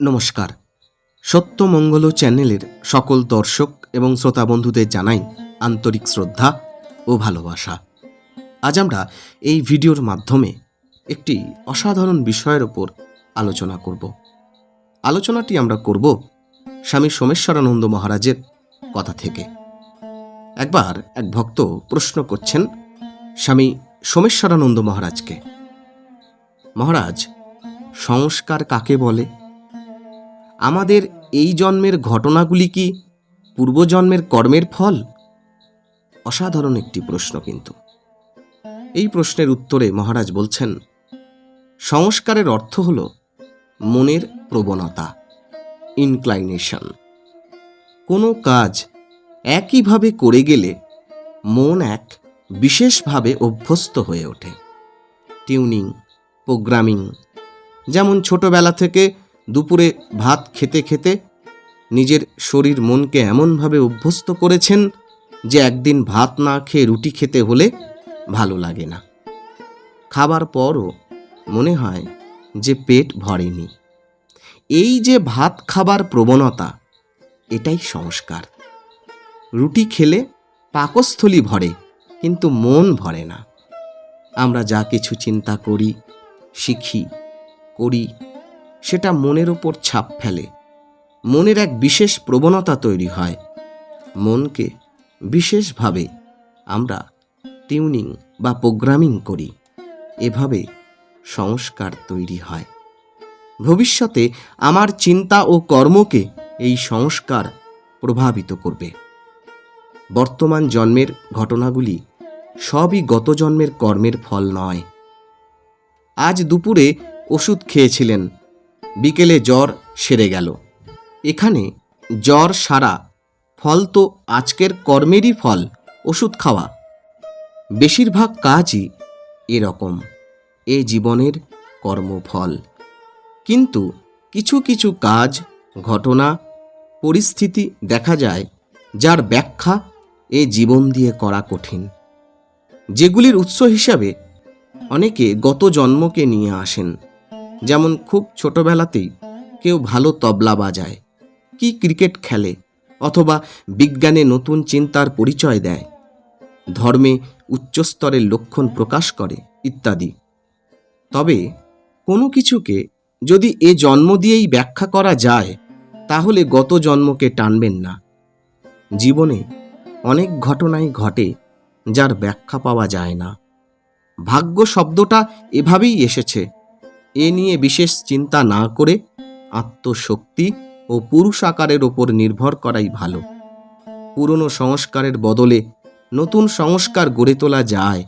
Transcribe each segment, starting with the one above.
নমস্কার। সত্যমঙ্গল চ্যানেলের সকল দর্শক এবং শ্রোতা বন্ধুদের জানাই আন্তরিক শ্রদ্ধা ও ভালোবাসা। আজ আমরা এই ভিডিওর মাধ্যমে একটি অসাধারণ বিষয়ের ওপর আলোচনা করব। আলোচনাটি আমরা করব স্বামী সোমেশ্বরানন্দ মহারাজের কথা থেকে। একবার এক ভক্ত প্রশ্ন করছেন স্বামী সোমেশ্বরানন্দ মহারাজকে, মহারাজ, সংস্কার কাকে বলে? আমাদের এই জন্মের ঘটনাগুলি কি পূর্বজন্মের কর্মের ফল? অসাধারণ একটি প্রশ্ন কিন্তু। এই প্রশ্নের উত্তরে মহারাজ বলছেন, সংস্কারের অর্থ হল মনের প্রবণতা ইনক্লাইনেশন কোনো কাজ একইভাবে করে গেলে মন এক বিশেষভাবে অভ্যস্ত হয়ে ওঠে। টিউনিং, প্রোগ্রামিং, যেমন ছোটবেলা থেকে দুপুরে ভাত খেতে খেতে নিজের শরীর মনকে এমনভাবে অভ্যস্ত করেছেন যে একদিন ভাত না খেয়ে রুটি খেতে হলে ভালো লাগে না। খাবার পরও মনে হয় যে পেট ভরেনি। এই যে ভাত খাবার প্রবণতা, এটাই সংস্কার। রুটি খেলে পাকস্থলী ভরে, কিন্তু মন ভরে না। আমরা যা কিছু চিন্তা করি, শিখি, করি সেটা মনের ওপর ছাপ ফেলে। মনের এক বিশেষ প্রবণতা তৈরি হয়। মনকে বিশেষভাবে আমরা টিউনিং বা প্রোগ্রামিং করি। এভাবে সংস্কার তৈরি হয়। ভবিষ্যতে আমার চিন্তা ও কর্মকে এই সংস্কার প্রভাবিত করবে। বর্তমান জন্মের ঘটনাগুলি সবই গত জন্মের কর্মের ফল নয়। আজ দুপুরে ওষুধ খেয়েছিলেন বিকেলে জ্বর সেরে গেল। এখানে জ্বর সারা, ফল তো আজকের কর্মেরই ফল, ওষুধ খাওয়া। বেশিরভাগ কাজই এরকম, এ জীবনের কর্মফল। কিন্তু কিছু কিছু কাজ, ঘটনা, পরিস্থিতি দেখা যায়, যার ব্যাখ্যা এ জীবন দিয়ে করা কঠিন। যেগুলির উৎস হিসাবে অনেকে গত জন্মকে নিয়ে আসেন। যেমন খুব ছোটবেলাতেই কেউ ভালো তবলা বাজায়, কি ক্রিকেট খেলে, অথবা বিজ্ঞানে নতুন চিন্তার পরিচয় দেয়, ধর্মে উচ্চস্তরের লক্ষণ প্রকাশ করে, ইত্যাদি। তবে কোনো কিছুকে যদি এ জন্ম দিয়েই ব্যাখ্যা করা যায়, তাহলে গত জন্মকে টানবেন না। জীবনে অনেক ঘটনাই ঘটে যার ব্যাখ্যা পাওয়া যায় না। ভাগ্য শব্দটা এভাবেই এসেছে এ নিয়ে বিশেষ চিন্তা না করে আত্মশক্তি ও পুরুষ আকারের ওপর নির্ভর করাই ভালো। পুরনো সংস্কারের বদলে নতুন সংস্কার গড়ে তোলা যায়।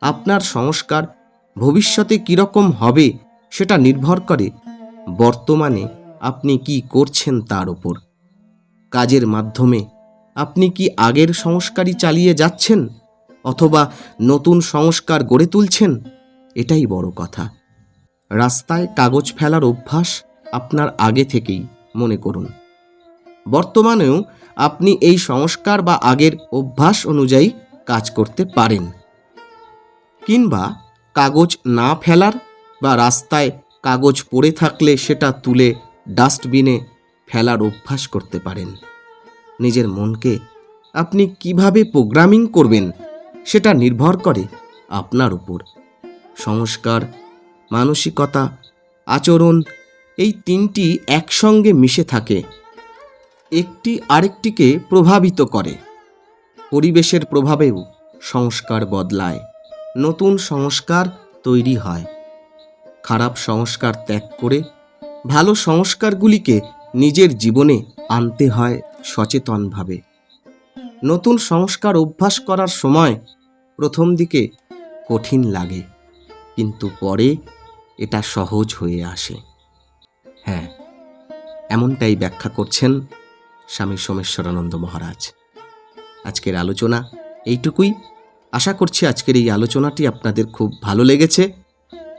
আপনার সংস্কার ভবিষ্যতে কীরকম হবে সেটা নির্ভর করে বর্তমানে আপনি কি করছেন তার ওপর। কাজের মাধ্যমে আপনি কি আগের সংস্কারই চালিয়ে যাচ্ছেন অথবা নতুন সংস্কার গড়ে তুলছেন? এটাই বড় কথা। রাস্তায় কাগজ ফেলার অভ্যাস আপনার আগে থেকেই, মনে করুন। বর্তমানেও আপনি এই সংস্কার বা আগের অভ্যাস অনুযায়ী কাজ করতে পারেন। কিংবা কাগজ না ফেলার বা রাস্তায় কাগজ পড়ে থাকলে সেটা তুলে ডাস্টবিনে ফেলার অভ্যাস করতে পারেন। নিজের মনকে আপনি কীভাবে প্রোগ্রামিং করবেন সেটা নির্ভর করে আপনার উপর। সংস্কার মানসিকতা, আচরণ এই তিনটি একসঙ্গে মিশে থাকে। একটি আরেকটিকে প্রভাবিত করে। পরিবেশের প্রভাবেও সংস্কার বদলায়। নতুন সংস্কার তৈরি হয়। খারাপ সংস্কার ত্যাগ করে ভালো সংস্কারগুলিকে নিজের জীবনে আনতে হয় সচেতনভাবে। নতুন সংস্কার অভ্যাস করার সময় প্রথম দিকে কঠিন লাগে, কিন্তু পরে এটা সহজ হয়ে আসে। হ্যাঁ এমনটাই ব্যাখ্যা করছেন স্বামী সোমেশ্বরানন্দ মহারাজ। আজকের আলোচনা এইটুকুই। আশা করছি আজকের এই আলোচনাটি আপনাদের খুব ভালো লেগেছে।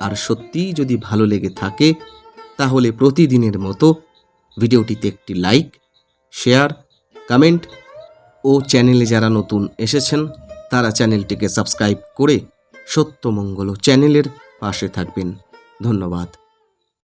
আর সত্যিই যদি ভালো লেগে থাকে, তাহলে প্রতিদিনের মতো ভিডিওটিতে একটি লাইক, শেয়ার, কমেন্ট ও চ্যানেলে যারা নতুন এসেছেন, তারা চ্যানেলটিকে সাবস্ক্রাইব করে সত্যমঙ্গল চ্যানেলের পাশে থাকবেন। ধন্যবাদ।